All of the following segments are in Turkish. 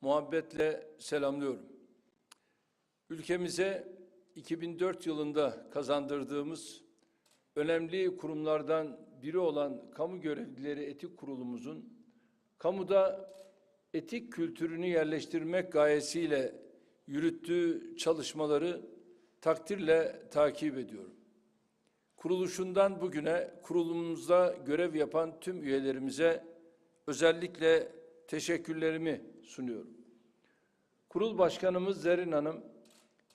muhabbetle selamlıyorum. Ülkemize 2004 yılında kazandırdığımız önemli kurumlardan biri olan Kamu Görevlileri Etik Kurulumuzun kamuda etik kültürünü yerleştirmek gayesiyle yürüttüğü çalışmaları takdirle takip ediyorum. Kuruluşundan bugüne kurulumumuzda görev yapan tüm üyelerimize özellikle teşekkürlerimi sunuyorum. Kurul Başkanımız Zerrin Hanım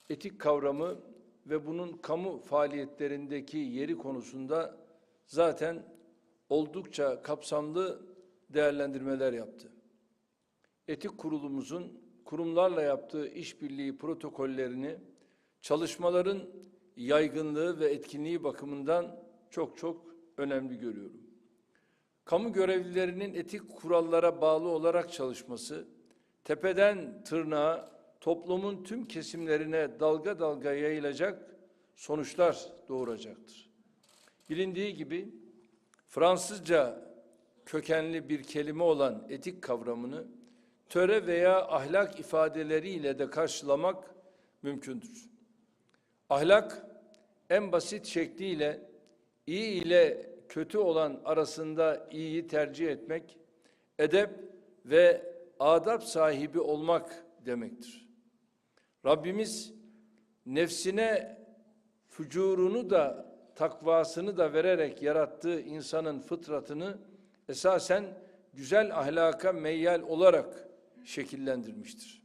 etik kavramı ve bunun kamu faaliyetlerindeki yeri konusunda zaten oldukça kapsamlı değerlendirmeler yaptı. Etik kurulumuzun kurumlarla yaptığı işbirliği protokollerini çalışmaların yaygınlığı ve etkinliği bakımından çok çok önemli görüyorum. Kamu görevlilerinin etik kurallara bağlı olarak çalışması, tepeden tırnağa toplumun tüm kesimlerine dalga dalga yayılacak sonuçlar doğuracaktır. Bilindiği gibi Fransızca kökenli bir kelime olan etik kavramını töre veya ahlak ifadeleriyle de karşılamak mümkündür. Ahlak en basit şekliyle iyi ile kötü olan arasında iyiyi tercih etmek, edep ve adap sahibi olmak demektir. Rabbimiz nefsine fücurunu da takvasını da vererek yarattığı insanın fıtratını esasen güzel ahlaka meyyal olarak şekillendirmiştir.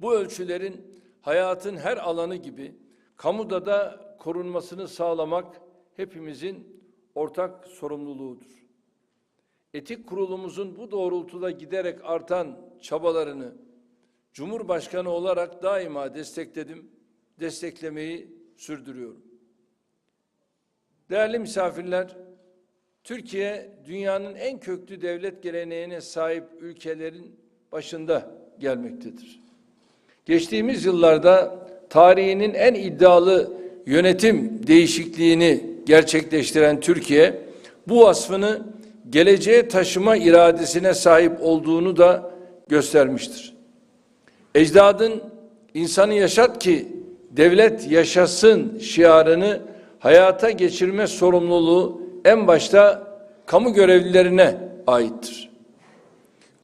Bu ölçülerin hayatın her alanı gibi kamuda da korunmasını sağlamak hepimizin ortak sorumluluğudur. Etik kurulumuzun bu doğrultuda giderek artan çabalarını Cumhurbaşkanı olarak daima destekledim, desteklemeyi sürdürüyorum. Değerli misafirler, Türkiye dünyanın en köklü devlet geleneğine sahip ülkelerin başında gelmektedir. Geçtiğimiz yıllarda tarihinin en iddialı yönetim değişikliğini gerçekleştiren Türkiye bu vasfını geleceğe taşıma iradesine sahip olduğunu da göstermiştir. Ecdadın insanı yaşat ki devlet yaşasın şiarını hayata geçirme sorumluluğu en başta kamu görevlilerine aittir.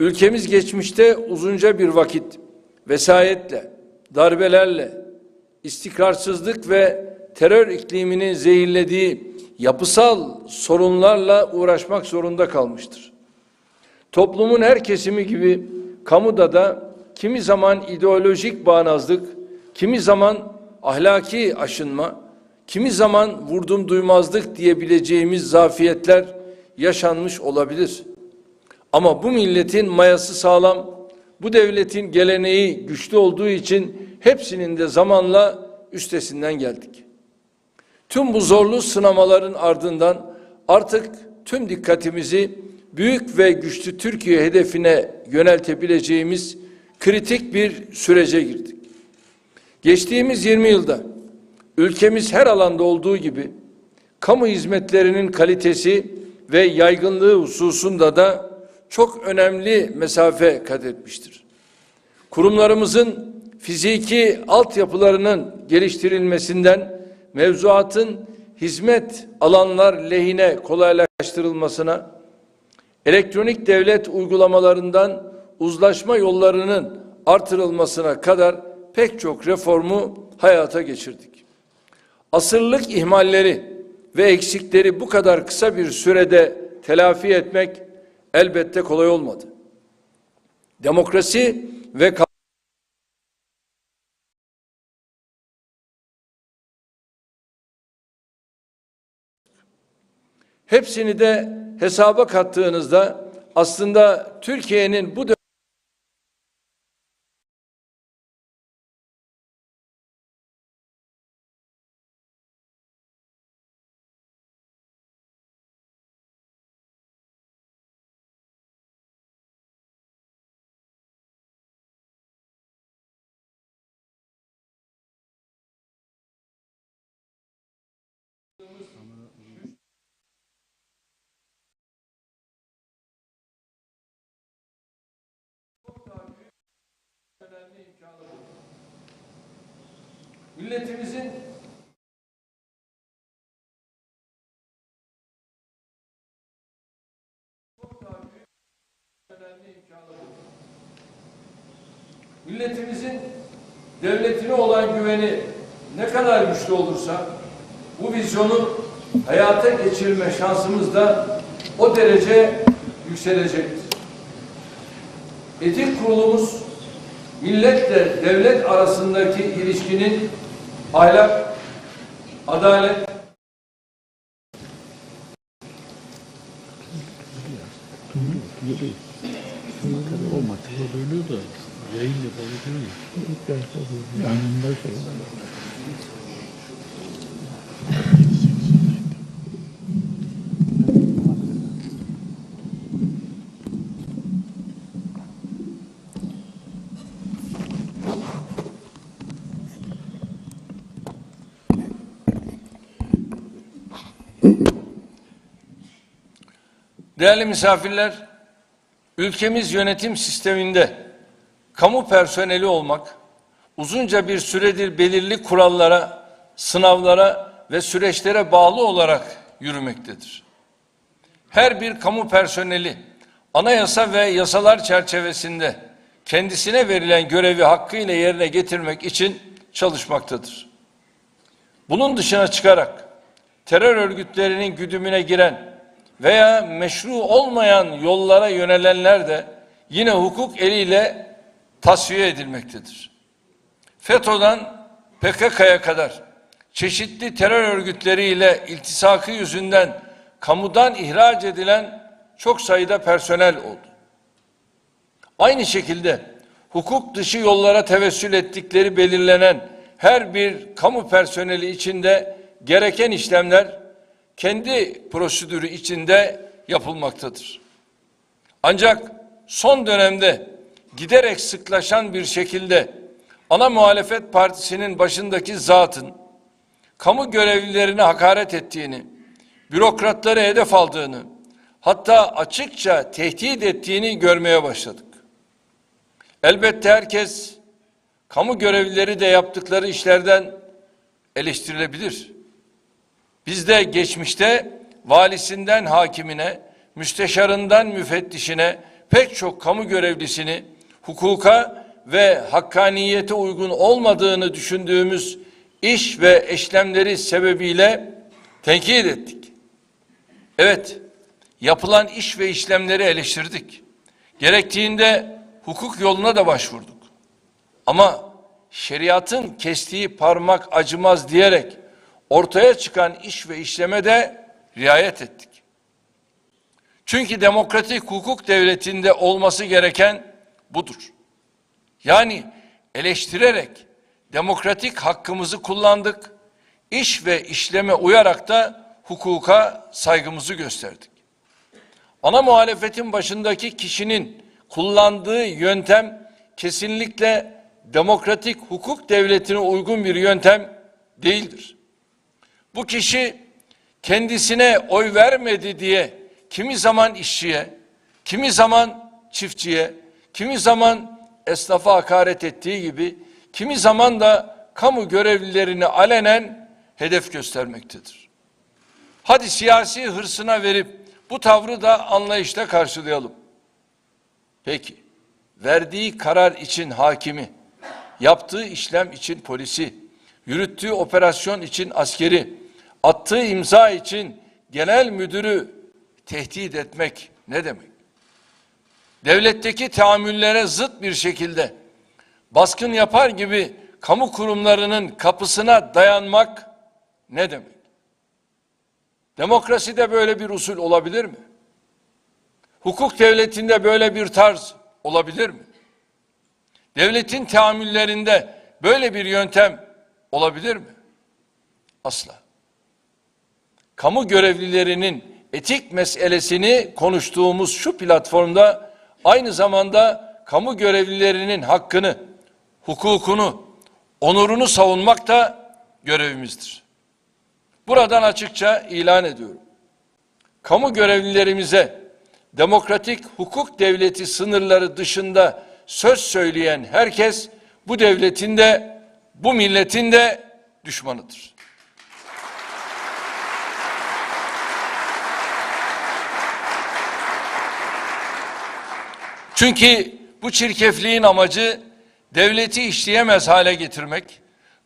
Ülkemiz geçmişte uzunca bir vakit vesayetle, darbelerle, istikrarsızlık ve terör ikliminin zehirlediği yapısal sorunlarla uğraşmak zorunda kalmıştır. Toplumun her kesimi gibi kamuda da kimi zaman ideolojik bağnazlık, kimi zaman ahlaki aşınma, kimi zaman vurdum duymazlık diyebileceğimiz zafiyetler yaşanmış olabilir. Ama bu milletin mayası sağlam, bu devletin geleneği güçlü olduğu için hepsinin de zamanla üstesinden geldik. Tüm bu zorlu sınamaların ardından artık tüm dikkatimizi büyük ve güçlü Türkiye hedefine yöneltebileceğimiz kritik bir sürece girdik. Geçtiğimiz 20 yılda ülkemiz her alanda olduğu gibi kamu hizmetlerinin kalitesi ve yaygınlığı hususunda da çok önemli mesafe kat etmiştir. Kurumlarımızın fiziki altyapılarının geliştirilmesinden mevzuatın hizmet alanlar lehine kolaylaştırılmasına, elektronik devlet uygulamalarından uzlaşma yollarının artırılmasına kadar pek çok reformu hayata geçirdik. Asırlık ihmalleri ve eksikleri bu kadar kısa bir sürede telafi etmek elbette kolay olmadı. Demokrasi ve Hepsini de hesaba kattığınızda aslında Türkiye'nin bu önemli imkanı bu. Milletimizin çok daha büyük önemli imkanı bu. Milletimizin devletine olan güveni ne kadar güçlü olursa bu vizyonu hayata geçirme şansımız da o derece yükselecektir. Etik kurulumuz milletle devlet arasındaki ilişkinin ahlak, adalet, Olmadı. Söylüyor da yayın yapabiliyor ya. Yanında şey Değerli misafirler, ülkemiz yönetim sisteminde kamu personeli olmak, uzunca bir süredir belirli kurallara, sınavlara ve süreçlere bağlı olarak yürümektedir. Her bir kamu personeli anayasa ve yasalar çerçevesinde kendisine verilen görevi hakkıyla yerine getirmek için çalışmaktadır. Bunun dışına çıkarak terör örgütlerinin güdümüne giren veya meşru olmayan yollara yönelenler de yine hukuk eliyle tasfiye edilmektedir. FETÖ'den PKK'ya kadar çeşitli terör örgütleriyle iltisakı yüzünden kamudan ihraç edilen çok sayıda personel oldu. Aynı şekilde hukuk dışı yollara tevessül ettikleri belirlenen her bir kamu personeli içinde gereken işlemler kendi prosedürü içinde yapılmaktadır. Ancak son dönemde giderek sıklaşan bir şekilde ana muhalefet partisinin başındaki zatın kamu görevlilerine hakaret ettiğini, bürokratları hedef aldığını, hatta açıkça tehdit ettiğini görmeye başladık. Elbette herkes kamu görevlileri de yaptıkları işlerden eleştirilebilir. Biz de geçmişte valisinden hakimine, müsteşarından müfettişine pek çok kamu görevlisini hukuka ve hakkaniyete uygun olmadığını düşündüğümüz iş ve eşlemleri sebebiyle tenkit ettik. Evet, yapılan iş ve işlemleri eleştirdik. Gerektiğinde hukuk yoluna da başvurduk. Ama şeriatın kestiği parmak acımaz diyerek ortaya çıkan iş ve işleme de riayet ettik. Çünkü demokratik hukuk devletinde olması gereken budur. Yani eleştirerek demokratik hakkımızı kullandık. İş ve işleme uyarak da hukuka saygımızı gösterdik. Ana muhalefetin başındaki kişinin kullandığı yöntem kesinlikle demokratik hukuk devletine uygun bir yöntem değildir. Bu kişi kendisine oy vermedi diye kimi zaman işçiye, kimi zaman çiftçiye, kimi zaman esnafa hakaret ettiği gibi kimi zaman da kamu görevlilerini alenen hedef göstermektedir. Hadi siyasi hırsına verip bu tavrı da anlayışla karşılayalım. Peki, verdiği karar için hakimi, yaptığı işlem için polisi, yürüttüğü operasyon için askeri, attığı imza için genel müdürü tehdit etmek ne demek? Devletteki tahammüllere zıt bir şekilde baskın yapar gibi kamu kurumlarının kapısına dayanmak ne demek? Demokraside böyle bir usul olabilir mi? Hukuk devletinde böyle bir tarz olabilir mi? Devletin tahammüllerinde böyle bir yöntem olabilir mi? Asla. Kamu görevlilerinin etik meselesini konuştuğumuz şu platformda aynı zamanda kamu görevlilerinin hakkını, hukukunu, onurunu savunmak da görevimizdir. Buradan açıkça ilan ediyorum. Kamu görevlilerimize demokratik hukuk devleti sınırları dışında söz söyleyen herkes bu devletin de bu milletin de düşmanıdır. Çünkü bu çirkefliğin amacı devleti işleyemez hale getirmek,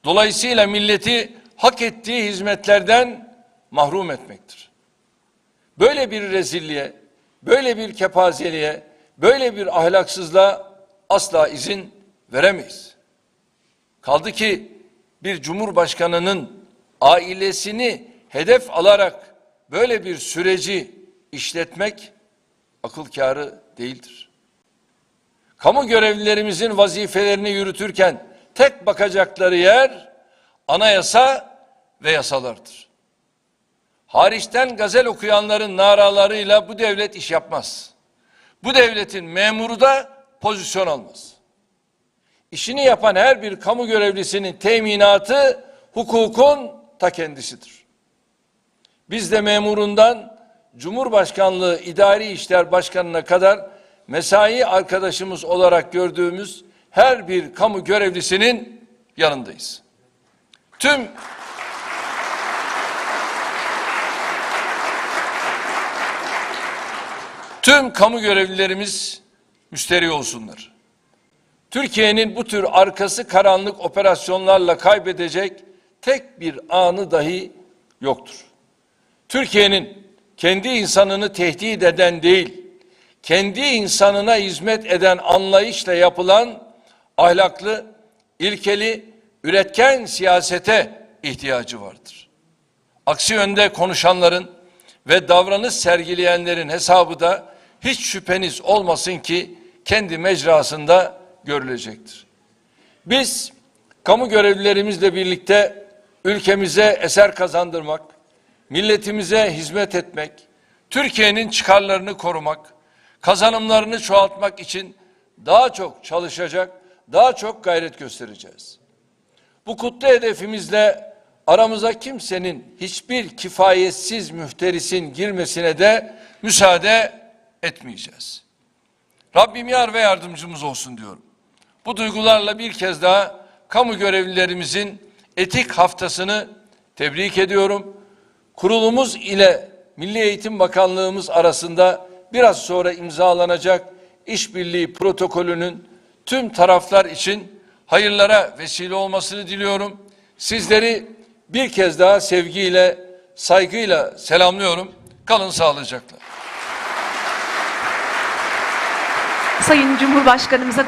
dolayısıyla milleti hak ettiği hizmetlerden mahrum etmektir. Böyle bir rezilliğe, böyle bir kepazeliğe, böyle bir ahlaksızlığa asla izin veremeyiz. Kaldı ki bir cumhurbaşkanının ailesini hedef alarak böyle bir süreci işletmek akıl kârı değildir. Kamu görevlilerimizin vazifelerini yürütürken tek bakacakları yer anayasa ve yasalardır. Hariçten gazel okuyanların naralarıyla bu devlet iş yapmaz. Bu devletin memuru da pozisyon almaz. İşini yapan her bir kamu görevlisinin teminatı hukukun ta kendisidir. Biz de memurundan Cumhurbaşkanlığı İdari İşler Başkanı'na kadar mesai arkadaşımız olarak gördüğümüz her bir kamu görevlisinin yanındayız. Tüm Tüm kamu görevlilerimiz müşteri olsunlar. Türkiye'nin bu tür arkası karanlık operasyonlarla kaybedecek tek bir anı dahi yoktur. Türkiye'nin kendi insanını tehdit eden değil, kendi insanına hizmet eden anlayışla yapılan ahlaklı, ilkeli, üretken siyasete ihtiyacı vardır. Aksi yönde konuşanların ve davranış sergileyenlerin hesabı da hiç şüpheniz olmasın ki kendi mecrasında görülecektir. Biz kamu görevlilerimizle birlikte ülkemize eser kazandırmak, milletimize hizmet etmek, Türkiye'nin çıkarlarını korumak, kazanımlarını çoğaltmak için daha çok çalışacak, daha çok gayret göstereceğiz. Bu kutlu hedefimizle aramıza kimsenin hiçbir kifayetsiz mühterisin girmesine de müsaade etmeyeceğiz. Rabbim yar ve yardımcımız olsun diyorum. Bu duygularla bir kez daha kamu görevlilerimizin etik haftasını tebrik ediyorum. Kurulumuz ile Milli Eğitim Bakanlığımız arasında biraz sonra imzalanacak işbirliği protokolünün tüm taraflar için hayırlara vesile olmasını diliyorum. Sizleri bir kez daha sevgiyle, saygıyla selamlıyorum. Kalın sağlıcakla. Sayın Cumhurbaşkanımıza